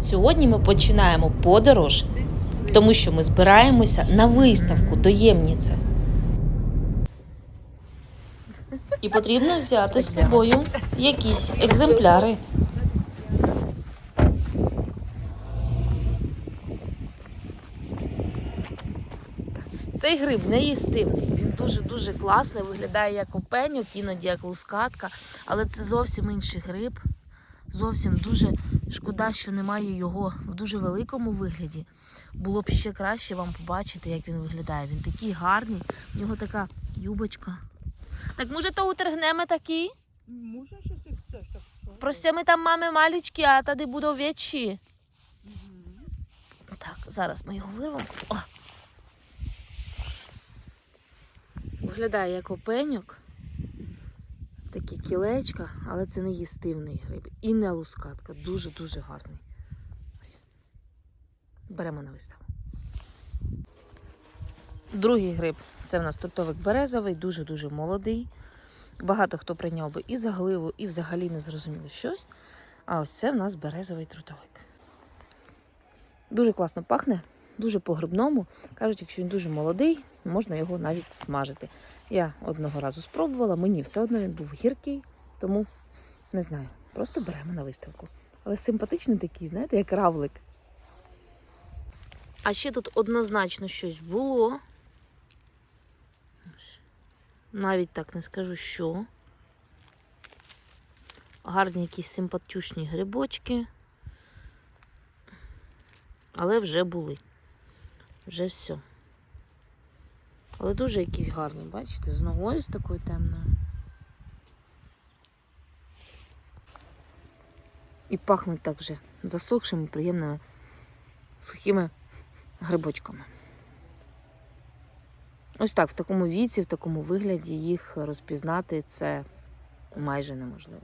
Сьогодні ми починаємо подорож, тому що ми збираємося на виставку до Ємніці. І потрібно взяти з собою якісь екземпляри. Цей гриб не їстивний. Він дуже-дуже класний, виглядає як опеньок, іноді як лускатка, але це зовсім інший гриб. Зовсім дуже шкода, що немає його в дуже великому вигляді. Було б ще краще вам побачити, як він виглядає. Він такий гарний, в нього така юбочка. Так може то утргнемо такі? Можеш, якщо chcesz, так? Просто ми там мами малічки, а тоді будуть вічі. Мгм. Так, зараз ми його вирвемо. О! Виглядає як опеньок. Такі кілечка, але це не їстивний гриб. І не лускатка. Дуже-дуже гарний. Беремо на виставу. Другий гриб це в нас тотовик березовий, дуже-дуже молодий. Багато хто прийняв би і за гливу, і взагалі не зрозуміло щось. А ось це в нас березовий трутовик. Дуже класно пахне, дуже по-грибному. Кажуть, якщо він дуже молодий, можна його навіть смажити. Я одного разу спробувала, мені все одно він був гіркий, тому не знаю. Просто беремо на виставку. Але симпатичний такий, знаєте, як равлик. А ще тут однозначно щось було. Навіть так не скажу, що. Гарні якісь симпатючні грибочки. Але вже були. Вже все. Але дуже якісь гарні, бачите, з ногою з такою темною. І пахнуть так вже засохшими, приємними сухими грибочками. Ось так, в такому віці, в такому вигляді їх розпізнати це майже неможливо.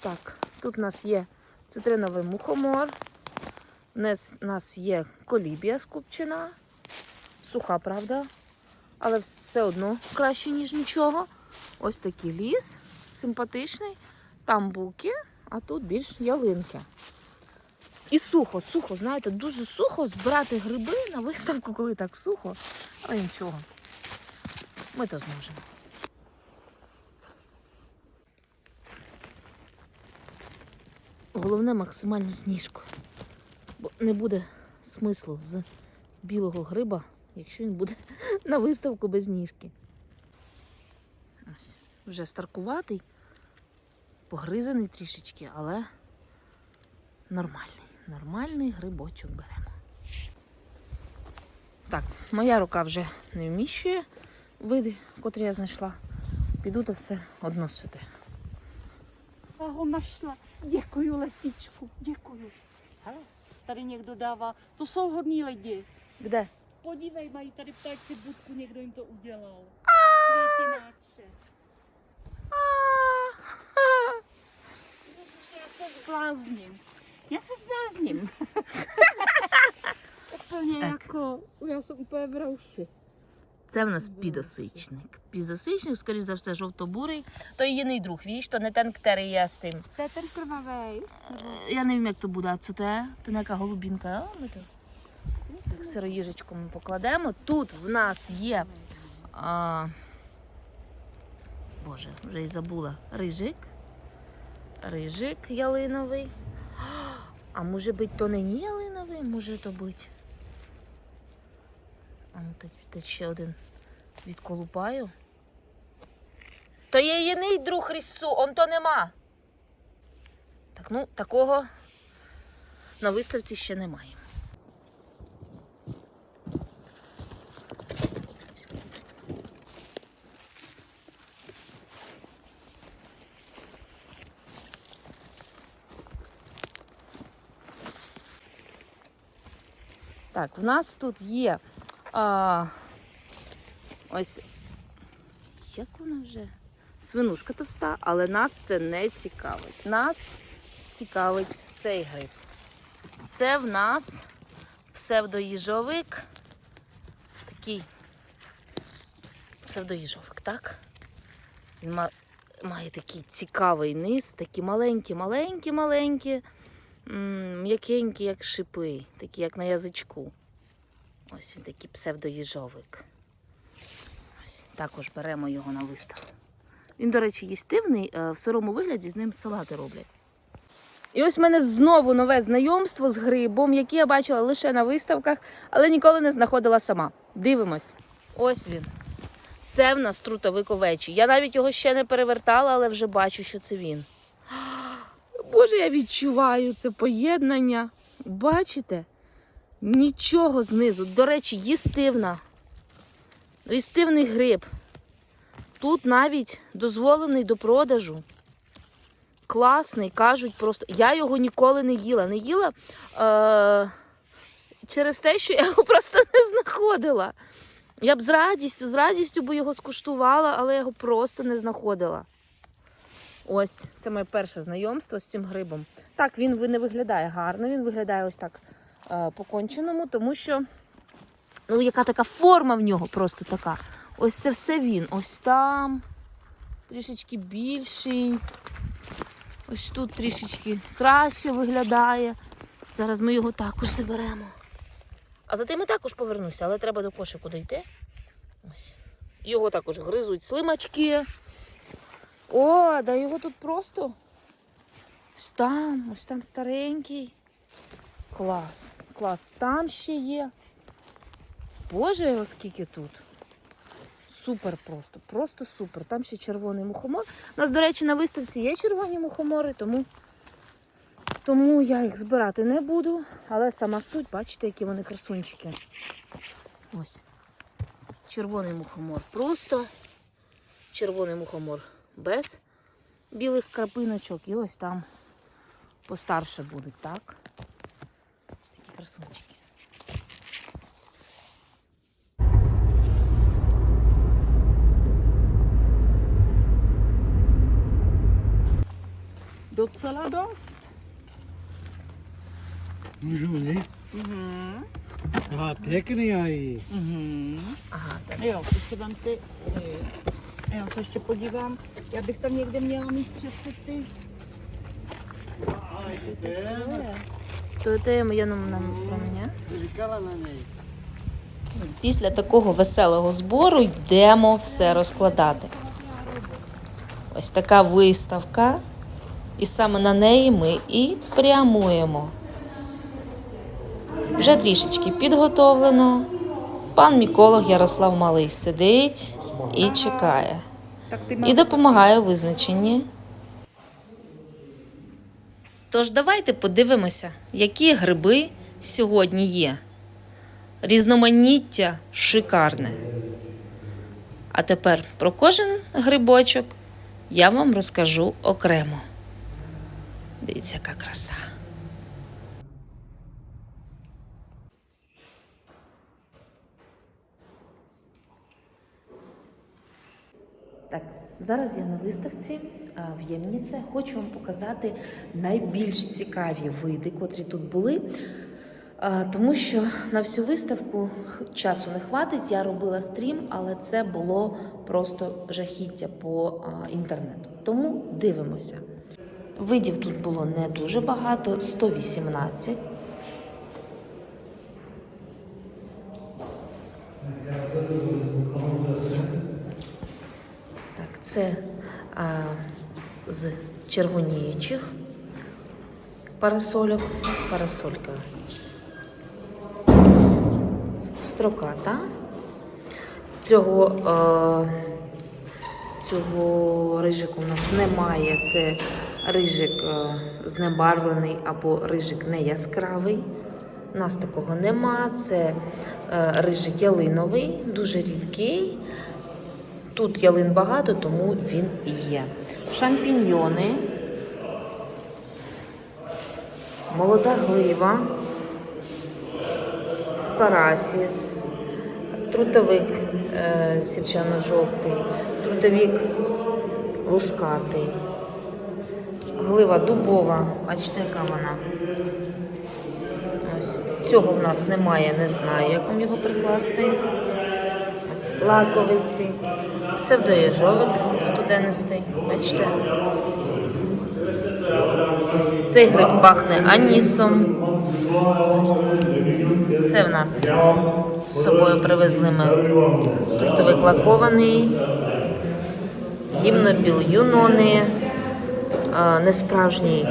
Так, тут у нас є цитриновий мухомор. У нас, є колібія скупчена. Суха, правда? Але все одно краще, ніж нічого. Ось такий ліс, симпатичний. Там буки, а тут більш ялинки. І сухо, сухо, знаєте, дуже сухо збирати гриби на виставку, коли так сухо. Але нічого. Ми то зможемо. Головне максимально сніжку. Бо не буде смислу з білого гриба, якщо він буде на виставку без ніжки. Ось, вже старкуватий, погризаний трішечки, але нормальний. Нормальний грибочок беремо. Так, моя рука вже не вміщує види, котрі я знайшла. Піду то все одно сюди. Já ho našla. Děkuju, Lesíčku, děkuju. Hele, tady někdo dává, to jsou hodní lidi. Де? Podívej, mají tady ptáčci budku, někdo jim to udělal. Květináče. Já se zblázním. Já se zblázním. úplně Tak. jako, já jsem úplně v rauši. Це в нас підосичник. Підосичник, скоріш за все, жовто-бурий. То єдиний друг, віж, то не který я з тим. Je ten. Е, Я не wiem, як то буде, а це те? То не яка голубінка. А, ми то. Так, сироїжечку ми покладемо. Тут в нас є. А... Боже, вже і забула. Рижик. Рижик ялиновий. А може бути, то не ні ялиновий, може то бути. Ну тут, ще один відколупаю. То є єдиний друг рісу, он то нема. Так, ну, такого на виставці ще немає. Так, в нас тут є а, ось як вона вже? Свинушка товста, але нас це не цікавить. Нас цікавить цей гриб. Це в нас псевдоїжовик. Такий псевдоїжовик, так? Він має такий цікавий низ, такі маленькі, маленькі, маленькі, м'якенькі, як шипи, такі, як на язичку. Ось він такий псевдоїжовик. Ось також беремо його на виставку. Він, до речі, їстивний, е, в сирому вигляді з ним салати роблять. І ось в мене знову нове знайомство з грибом, який я бачила лише на виставках, але ніколи не знаходила сама. Дивимось. Ось він. Це в нас трутовик овечий. Я навіть його ще не перевертала, але вже бачу, що це він. Боже, я відчуваю це поєднання. Бачите? Нічого знизу. До речі, їстивна. Їстивний гриб. Тут навіть дозволений до продажу. Класний, кажуть просто. Я його ніколи не їла. Не їла е- через те, що я його просто не знаходила. Я б з радістю, з радістю би його скуштувала, але я його просто не знаходила. Ось, це моє перше знайомство з цим грибом. Так, він не виглядає гарно, він виглядає ось так по-конченому, тому що ну, яка така форма в нього просто така. Ось це все він. Ось там трішечки більший. Ось тут трішечки краще виглядає. Зараз ми його також заберемо. А за тим я також повернуся, але треба до кошику дійти. Ось. Його також гризуть слимачки. О, да його тут просто. Ось там, ось там старенький. Клас. Клас. Там ще є. Боже, його скільки тут. Супер просто, просто супер. Там ще червоний мухомор. У нас, до речі, на виставці є червоні мухомори, тому, тому я їх збирати не буду. Але сама суть, бачите, які вони красунчики. Ось. Червоний мухомор. Просто червоний мухомор без білих крапиночок. І ось там постарше будуть, так? Ось такі красунчики. Docela dost. Můžu, ne? Mhm. A pěkný aj. Mhm. Ага, так. Jo, teď se vám ty... eh, Já se ještě podívám. Já bych tam někde měla mít přece ty... svoje. То це я нам, нам про мене. Říkala na něj. Після такого веселого збору йдемо все розкладати. Ось така виставка, і саме на неї ми і прямуємо. Вже трішечки підготовлено. Пан міколог Ярослав Малий сидить і чекає. І допомагає у визначенні. Тож давайте подивимося, які гриби сьогодні є. Різноманіття шикарне. А тепер про кожен грибочок я вам розкажу окремо. Дивіться, яка краса. Зараз я на виставці в Ємніце. Хочу вам показати найбільш цікаві види, котрі тут були. Тому що на всю виставку часу не хватить. Я робила стрім, але це було просто жахіття по інтернету. Тому дивимося. Видів тут було не дуже багато 118. Так, це а, з червоніючих парасольок. Парасолька. Строката. З цього, е, цього рижику у нас немає. Це рижик е, знебарвлений або рижик не яскравий. У нас такого нема. Це е, рижик ялиновий, дуже рідкий. Тут ялин багато, тому він є. Шампіньйони, молода глива, спарасіс, трутовик е, сірчано-жовтий, трутовик лускатий, глива дубова. Бачите, яка вона? Ось. Цього в нас немає, не знаю, як вам його прикласти. Ось лаковиці. Псевдоєжовик студенистий. Бачите? Цей гриб пахне анісом. Це в нас з собою привезли ми трутовик лакований, гімнобіл юнони, несправжній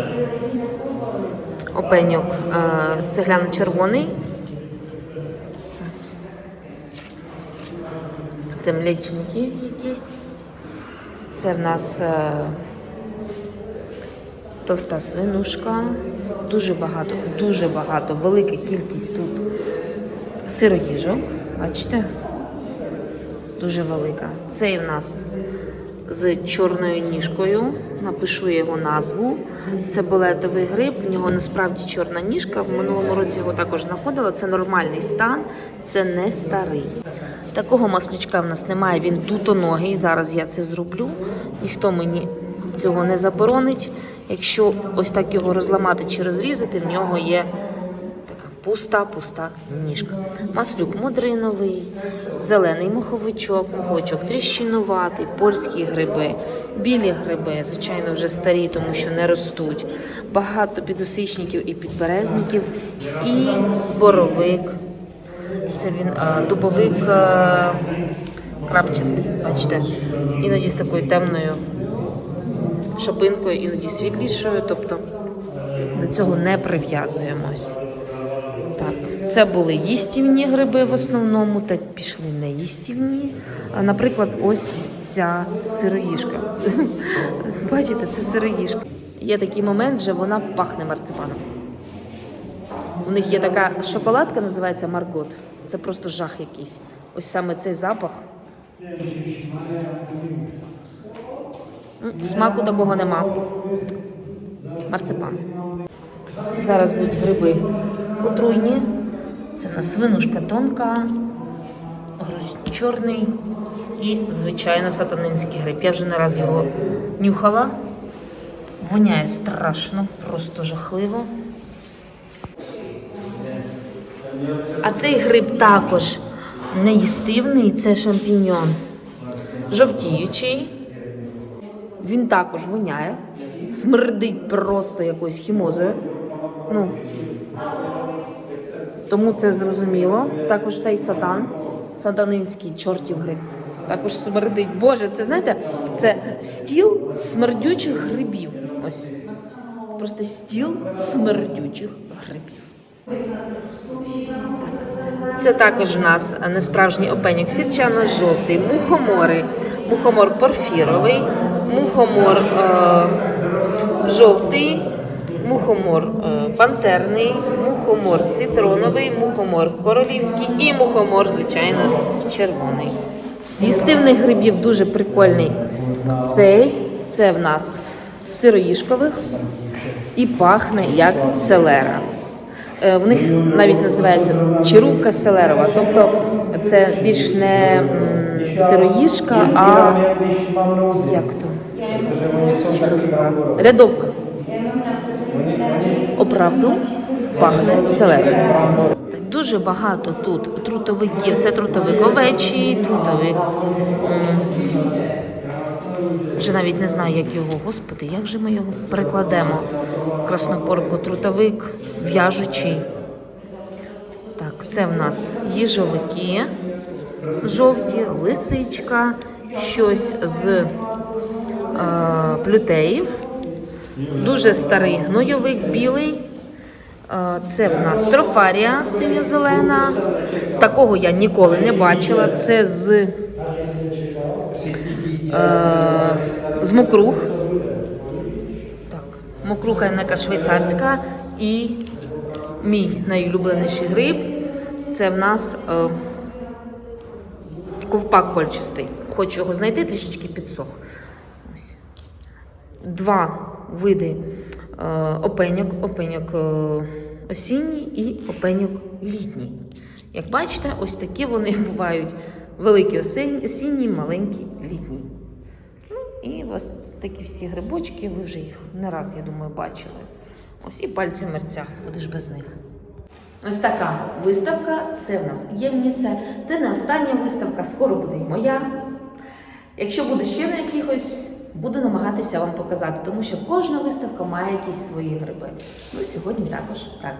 опеньок цегляно-червоний. Це млячники якісь. Це в нас е, товста свинушка. Дуже багато, дуже багато, велика кількість тут сироїжок. Бачите? Дуже велика. Цей в нас з чорною ніжкою. Напишу його назву. Це болетовий гриб. В нього насправді чорна ніжка. В минулому році його також знаходила. Це нормальний стан, це не старий. Такого маслючка в нас немає, він тутоногий. Зараз я це зроблю. Ніхто мені цього не заборонить. Якщо ось так його розламати чи розрізати, в нього є така пуста, пуста ніжка. Маслюк мудриновий, зелений моховичок, моховичок тріщинуватий, польські гриби, білі гриби, звичайно, вже старі, тому що не ростуть. Багато підосичників і підберезників, і боровик. Це він дубовик а, крапчастий, бачите. Іноді з такою темною шапинкою, іноді світлішою, тобто до цього не прив'язуємось. Так, це були їстівні гриби в основному, та пішли неїстівні. Наприклад, ось ця сироїжка. Бачите, це сироїжка. Є такий момент, що вона пахне марципаном. У них є така шоколадка, називається Маргот. Це просто жах якийсь. Ось саме цей запах. Смаку такого нема. Марципан. Зараз будуть гриби отруйні. Це в нас свинушка тонка, груз чорний і, звичайно, сатанинський гриб. Я вже не раз його нюхала. Воняє страшно, просто жахливо. А цей гриб також неїстивний, це шампіньон. Жовтіючий. Він також воняє, смердить просто якоюсь хімозою. Ну, тому це зрозуміло. Також цей сатан, сатанинський чортів гриб. Також смердить. Боже, це знаєте, це стіл смердючих грибів. Ось. Просто стіл смердючих грибів. Це також в нас несправжній опеньок сірчано-жовтий, мухомори, мухомор порфіровий, мухомор е, жовтий, мухомор е, пантерний, мухомор цитроновий, мухомор королівський і мухомор, звичайно, червоний. З їстивних грибів дуже прикольний цей. Це в нас сироїшкових і пахне як селера. Е, В них навіть називається чарівка селерова. Тобто це більш не м, сироїшка, а як то? Рядовка. Оправду пахне селерою. Дуже багато тут трутовиків. Це трутовик овечий, трутовик. Вже навіть не знаю, як його, господи, як же ми його перекладемо? Краснопорку, трутовик, в'яжучий. Так, це в нас їжовики жовті, лисичка, щось з е, плютеїв, дуже старий гнойовик білий. Е, Це в нас трофарія синьо-зелена. Такого я ніколи не бачила. Це з, з мокрух. Так, мокруха яка швейцарська. І мій найулюбленіший гриб це в нас е, ковпак кольчастий. Хочу його знайти, трішечки підсох. Ось. Два види е, опеньок, опеньок е, осінній і опеньок літній. Як бачите, ось такі вони бувають великі осінні, осінні маленькі літні. Ну і ось такі всі грибочки, ви вже їх не раз, я думаю, бачили. Ось і пальці мерця, куди ж без них. Ось така виставка. Це в нас ємніця. Це не остання виставка, скоро буде й моя. Якщо буду ще на якихось, буду намагатися вам показати, тому що кожна виставка має якісь свої гриби. Ну, сьогодні також так.